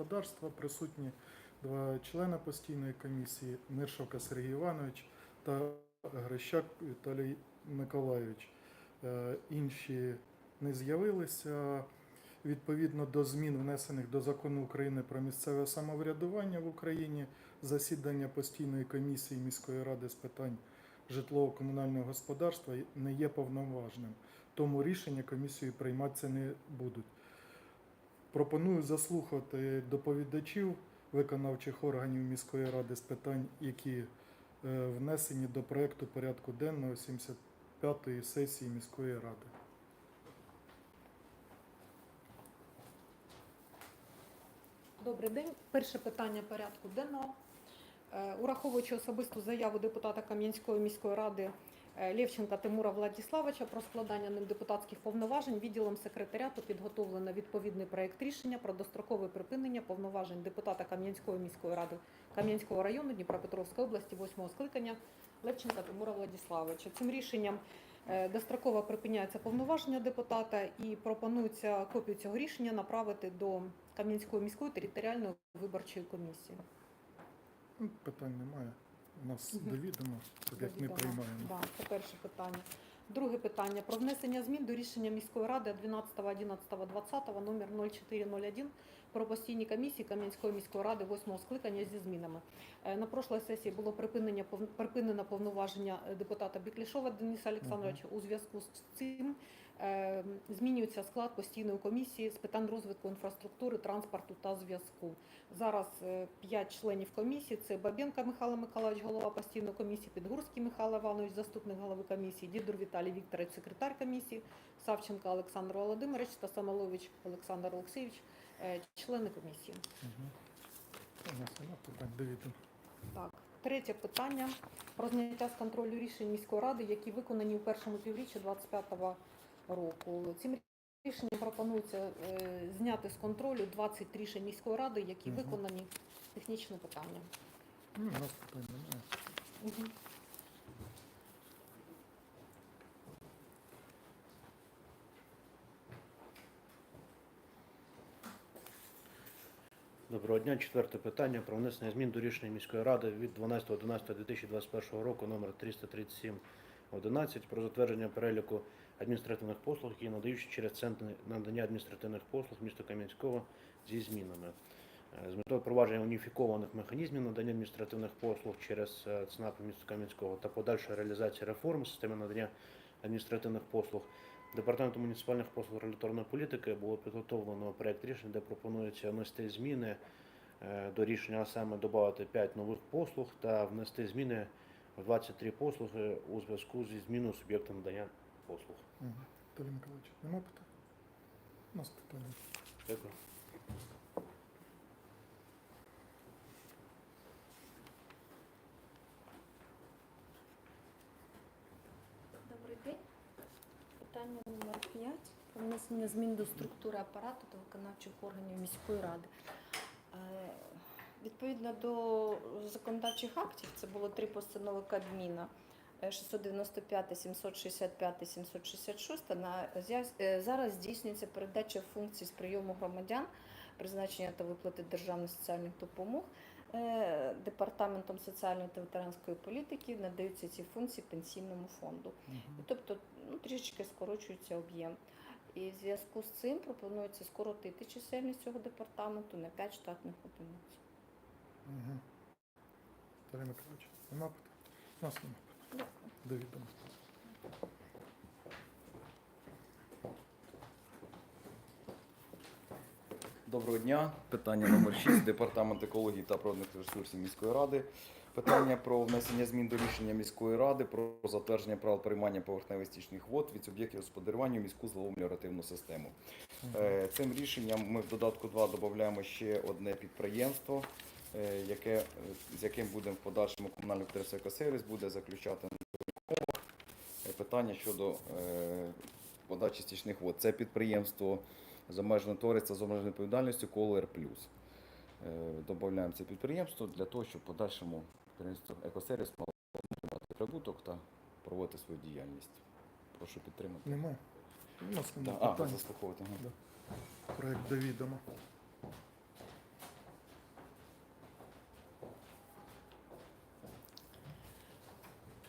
господарства. Присутні два члени постійної комісії Ниршовка Сергій Іванович та Грищак Віталій Миколайович. Е, Інші не з'явилися. Відповідно до змін, внесених до закону України про місцеве самоврядування в Україні, засідання постійної комісії міської ради з питань житлово-комунального господарства не є повноважним, тому рішення комісії прийматися не будуть. Пропоную заслухати доповідачів виконавчих органів міської ради з питань, які е, внесені до проекту порядку денного 75-ї сесії міської ради. Добрий день. Перше питання порядку денного. Е, Ураховуючи особисту заяву депутата Кам'янської міської ради Лєвченка Тимура Владіславовича про складання ним депутатських повноважень, відділом секретаріату підготовлено відповідний проєкт рішення про дострокове припинення повноважень депутата Кам'янської міської ради Кам'янського району Дніпропетровської області 8 скликання Левченка Тимура Владіславовича. Цим рішенням е, достроково припиняється повноваження депутата і пропонується копію цього рішення направити до Кам'янської міської територіальної виборчої комісії. Ну, Питань немає. У нас Мгм. довідомо, так як ми приймаємо. Да, це перше питання. Друге питання про внесення змін до рішення міської ради 12.11.20 номер 0401 про постійні комісії Кам'янської міської ради 8 скликання зі змінами. Е, На прошлій сесії було припинення припинено повноваження е, депутата Біклішова Дениса Олександровича. У зв'язку з цим е, змінюється склад постійної комісії з питань розвитку інфраструктури, транспорту та зв'язку. Зараз п'ять членів комісії: це Бабенко Михайло Миколаївич, голова постійної комісії, Підгурський Михайло Іванович, заступник голови комісії, Дідур Віталій Вікторович, секретар комісії, Савченко Олександр Володимирович та Самолович Олександр Олексійович, члени комісії. Угу. Так, третє питання про зняття з контролю рішень міської ради, які виконані у першому півріччі 2025 року. Цим рішенням пропонується е, зняти з контролю 20 рішень міської ради, які виконані технічне питання. Ну, у нас питань немає. Мгм. Доброго дня. Четверте питання про внесення змін до рішення міської ради від 12.11.2021 року номер 33711 про затвердження переліку адміністративних послуг, які надаються через центр надання адміністративних послуг міста Кам'янського зі змінами. Е, З метою впровадження уніфікованих механізмів надання адміністративних послуг через е, ЦНАП міста Кам'янського та подальшої реалізації реформ системи надання адміністративних послуг Департаментом муніципальних послуг регуляторної політики було підготовлено проєкт рішення, де пропонується внести зміни е, до рішення, а саме додати 5 нових послуг та внести зміни в 23 послуги у зв'язку зі зміною суб'єкта надання послуг. Угу. Толі Миколаївич, немає питань? У нас питання. Дякую. Добрий день. Питання номер 5 про внесення змін до структури апарату та виконавчих органів міської ради. Е, Відповідно до законодавчих актів, це було три постанови Кабміна е, 695, 765, 766. На е, зараз здійснюється передача функцій з прийому громадян, призначення та виплати державних соціальних допомог. Е, Департаментом соціальної та ветеранської політики надаються ці функції пенсійному фонду. Мгм. Тобто ну, трішечки скорочується об'єм. І в зв'язку з цим пропонується скоротити чисельність цього департаменту на 5 штатних одиниць. Угу. Віталій Миколаївич, немає питань? У нас немає питань. Довідомо. Доброго дня. Питання номер 6 Департамент екології та природних ресурсів міської ради. Питання про внесення змін до рішення міської ради про затвердження правил приймання поверхневих стічних вод від суб'єктів господарювання у міську зловомеліоративну систему. Е, Цим рішенням ми в додатку 2 додаємо ще одне підприємство, е, яке, з яким будемо в подальшому комунальний підприємство «Екосервіс» буде заключати на е, питання щодо подачі стічних вод. Це підприємство за обмеженим товариства з обмеженою відповідальністю Колер Плюс. Додаємо це підприємство для того, щоб подальшому керівництво екосервіс мало отримати прибуток та проводити свою діяльність. Прошу підтримати. Немає. Нема да. А, питання. заслуховувати. Да. Проект до відома.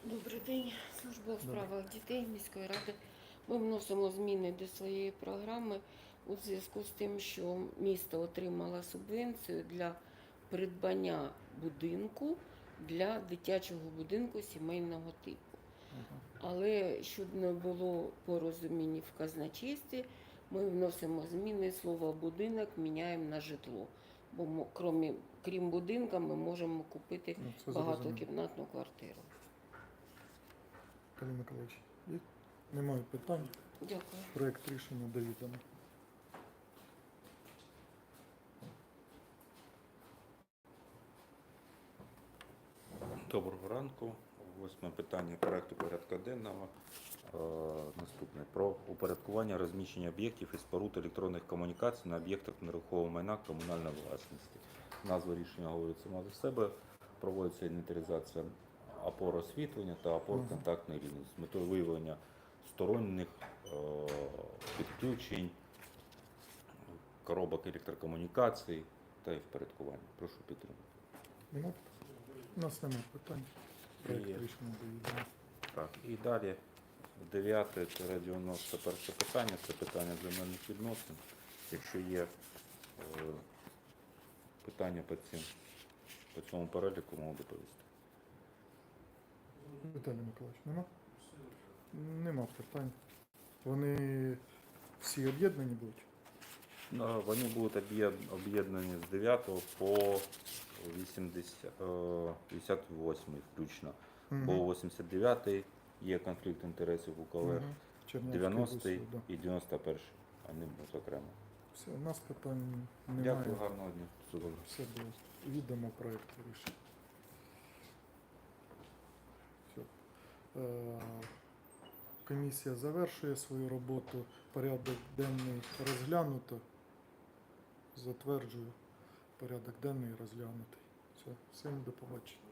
Добрий день, служба у справах дітей міської ради. Ми вносимо зміни до своєї програми у зв'язку з тим, що місто отримало субвенцію для придбання будинку для дитячого будинку сімейного типу. Але щоб не було порозумінь в казначействі, ми вносимо зміни слово будинок міняємо на житло. Бо крім, крім будинка ми можемо купити Ну, багатокімнатну квартиру. Калін Миколаївич. Немає питань. Дякую. Проект рішення довідано. Доброго ранку. Восьме питання проекту порядку денного. Е, Наступне про упорядкування розміщення об'єктів і споруд електронних комунікацій на об'єктах нерухомого майна комунальної власності. Назва рішення говорить сама за себе. Проводиться інвентаризація опор освітлення та опор контактної лінії з метою виявлення сторонніх е, підключень, коробок електрокомунікацій та їх впорядкування. Прошу підтримати. У нас немає питань. Проект Є. рішення довідано. Так, і далі 9-91 питання це питання земельних відносин. Якщо є е, питання по цим по цьому переліку, можу доповісти. Віталій Миколаївич, нема? Нема питань. Вони всі об'єднані будуть? Ну, Вони будуть об'єд- об'єднані з 9 по 80, е, 58 включно. Бо Мгм. 89 є конфлікт інтересів у колег, Мгм. Чернявський 90 Гусів, да. і 91-й. вони будуть окремо. Все, у нас питань немає. Дякую, гарного дня. Все. Було. Віддамо проект рішення. Все. Комісія завершує свою роботу. Порядок денний розглянуто. Затверджую порядок денний розглянутий. Все, всім до побачення.